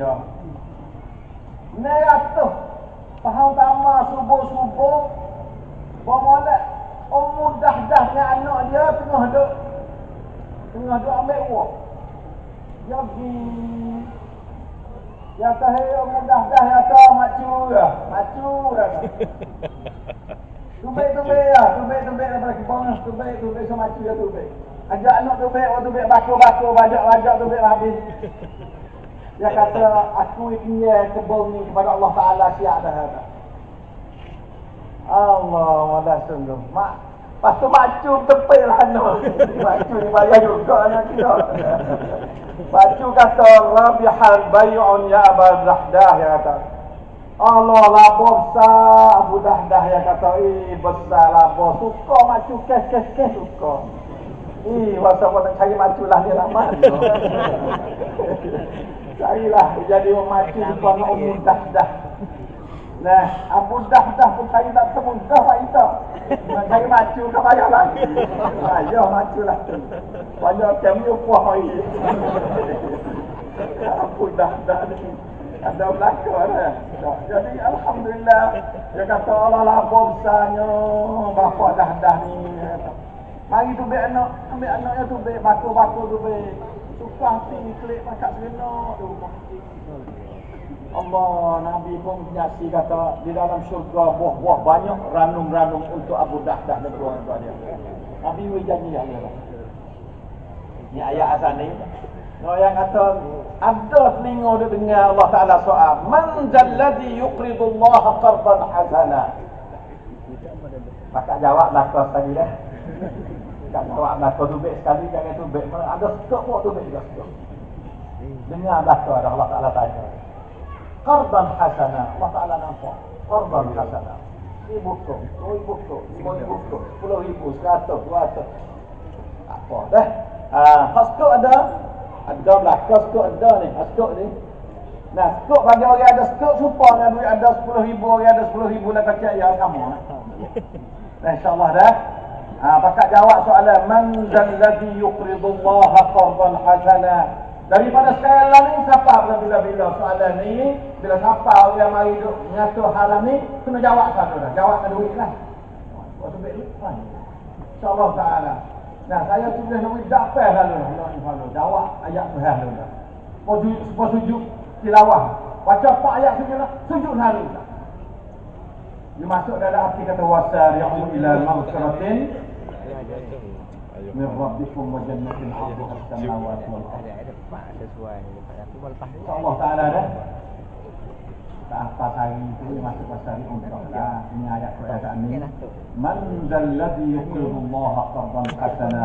ya. Ni atuh. Faham tama subuh-subuh. Bermolek. Umur dah dah dengan anak dia tengah duk. Tengah duk ambil uang. Dia pergi. Ya kata, umur dah dah ya kata, macu ya. Macu kata. Tubik-tubik ya. Tubik-tubik daripada kebun. Tubik-tubik sama macu ya tubik. Ajak anak tubik, orang tubik bakul-bakul, bajak-bajak tubik habis. Dia kata, aku ingin kebun ni kepada Allah Ta'ala siap dah. Kata. Allah malah sungguh. Mak, lepas tu macu tepil lah anak. Macu ni bayar juga anak kita. Macu kata, Rabihan bay'un ya Abad Rahdah ya kata. Allah labo besar Abu Dahdah ya kata, eh besar labo. Suka macu kes-kes-kes suka. Eh, masa pun nak cari macu lah dia lama. Carilah jadi orang macu di kawan Abu Dahdah. Nah, Abu Dahdah pun cari tak semudah Pak Ita. Cari macu ke payah lagi. Payah macu lah. Banyak kami puah hari. Abu Dahdah ni. Ada belakang dah. Jadi Alhamdulillah. Dia kata Allah lah besarnya. Bapak Dahdah ni. Mari tu baik anak. Ambil anaknya tu baik. Bakul-bakul tu baik. Allah Nabi pun menyaksi kata di dalam syurga buah-buah banyak ranum-ranum untuk Abu Dahdah dan keluarga dia. Nabi beri janji ya Allah. Ni ayat asal ni. No yang kata ada telinga dia dengar Allah Taala soal, "Man jalladhi yuqridu Allah qardan hasana?" Maka jawablah kau sekali dah. Tak jawablah kau tubik sekali jangan tubik. Ada stok buat tubik juga stok. Dengarlah kau ada Allah Taala tanya. Qardan hasana. Allah Taala nampak. Qardan hasana. Ibu tu, ibu tu, ibu ibu tu, puluh ribu, seratus, dua ratus. Apa dah? Ah, stok ada, ada lah, stok ada ni, stok ni. Nah, stok bagi orang ada stok supa dengan duit ada sepuluh ribu, orang ada sepuluh ribu lah kacau ya sama. Nah, insyaAllah dah. Ah, pakat jawab soalan man zal ladzi yuqridu Allah qardan hasana. Daripada sekarang ni siapa bila-bila soalan ni bila siapa yang mari duk mengatur hal ni kena jawab satu dah. Jawab dengan duit lah. Waktu duit ni. InsyaAllah ta'ala. Nah, saya tulis nombor dapat lalu lah. Jawab ayat tu lalu. Sebuah sujud tilawah. Baca apa ayat sujud lah. Sujud lalu. Dia masuk dalam arti kata wasari'u ila maghfiratin Ada pak sesuai lepas aku lepas ni. Allah Taala dah. Tak apa hari itu masuk pasal ni untuk lah. Ini ayat perkataan ni. Man zal ladzi yuqridu Allah qardan hasana